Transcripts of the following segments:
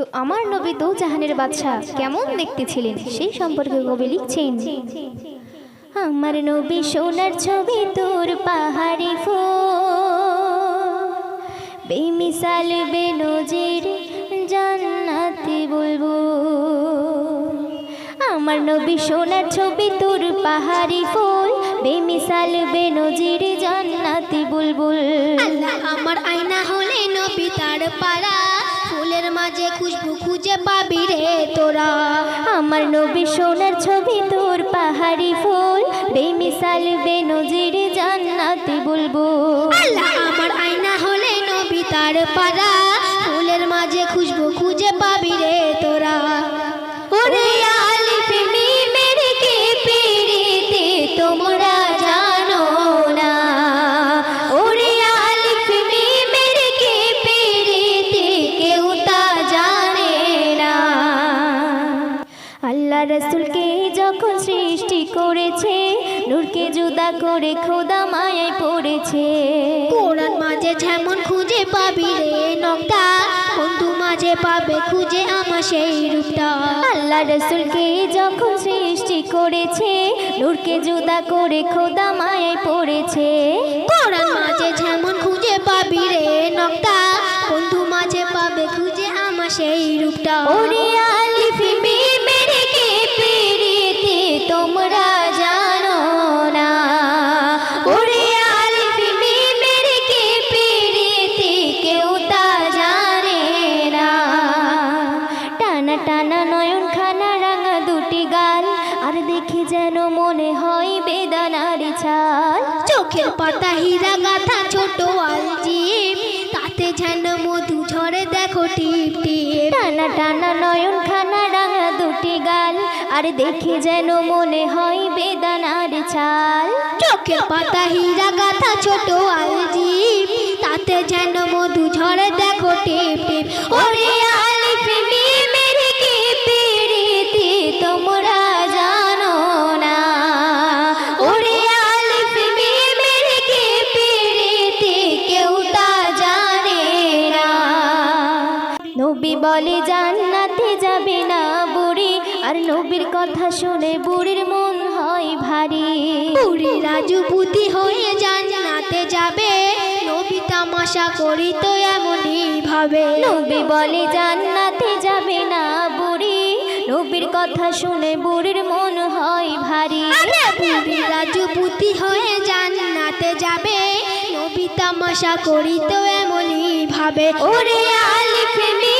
তো আমার নবী দো জাহানের বাদশা কেমন দেখতে ছিলেন সেই সম্পর্কে কবি লিখছেন। আমার নবী সোনার ছবি তোর পাহাড়ি ফো বেমিসাল বেনজির জান্নাতি বলব আমার নবী সোনার ছবি তোর পাহাড়ি ফুল, বেমিসাল বেনজির জান্নাতি বুলবুল। আমার আয়না হলে নবী তার পাড়া ফুলের মাঝে খুশবু খুঁজে পাবি রে তোরা। আমার নবী সোনার ছবি, তোর পাহাড়ি ফুল, বেমিসাল বেনজির জান্নাতি বলব আল্লাহ, আমার আয়না হলে নবী তার পাড়া রসুলকে যখন সৃষ্টি করেছে নূরকে জুদা করে খোদা মায়ায় পড়েছে। কোরআন মাঝে যেমন খুঁজে পাবি রে নকটা বন্ধু মাঝে পাবে খুঁজে আমার সেই রূপটা। আল্লাহ রসুলকে যখন সৃষ্টি করেছে নূরকে জুদা করে খোদা মায়ায় পড়েছে। যেন মনে হয় বেদানার ছাল। চোখের পাতা, হীরা, গাথা, ছোট আলজিম তাতে যেন মধু ঝরে, দেখো টিপ টিপ। টানা টানা, নয়ন, খানা, রাঙা দুটি গাল, আর দেখে যেন মনে হয় বেদানার ছাল। চোখের পাতা, হীরা, গাথা, ছোট আলজিম তাতে যেন মধু ঝরে, দেখো টিপ টিপ। ওরে নবী বলে জান্নাতে যাবে না বুড়ি। আর নবীর কথা শুনে বুড়ির মন হয় ভারী। বুড়ি রাজু বুদ্ধি হয়ে জান্নাতে যাবে। নবী তামাশা করি তো এমনই ভাবে। নবী বলে জান্নাতে যাবে না বুড়ি। নবীর কথা শুনে বুড়ির মন হয় ভারী। বুড়ি রাজু বুদ্ধি হয়ে জান্নাতে যাবে। নবী তামাশা করি তো এমনই ভাবে। ওরে আলিফ পিরিতি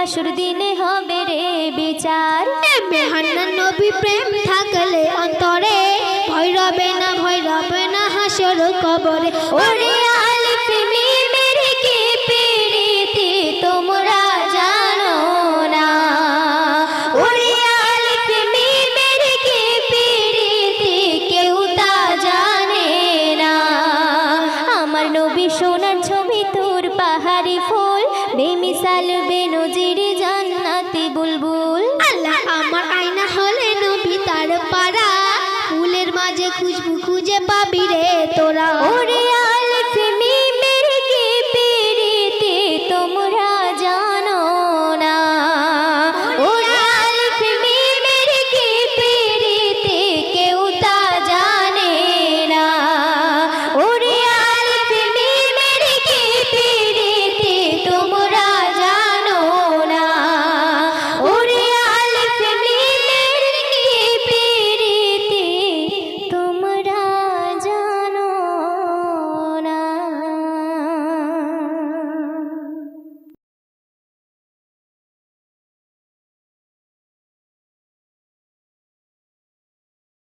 হাসুর দিনে হবে রে বিচার। নবী প্রেম থাকলে অন্তরে, ভয় রবে না, ভয় রবে না হাসর কবরে। ওরে সোনার ছবি তোর পাহাড়ি ফুল বেমিসাল বেনজির জান্নাতি বুলবুল। আল্লাহ আমার আয়না হলে নবী তার পাড়া ফুলের মাঝে খুশবু খুঁজে পাবি রে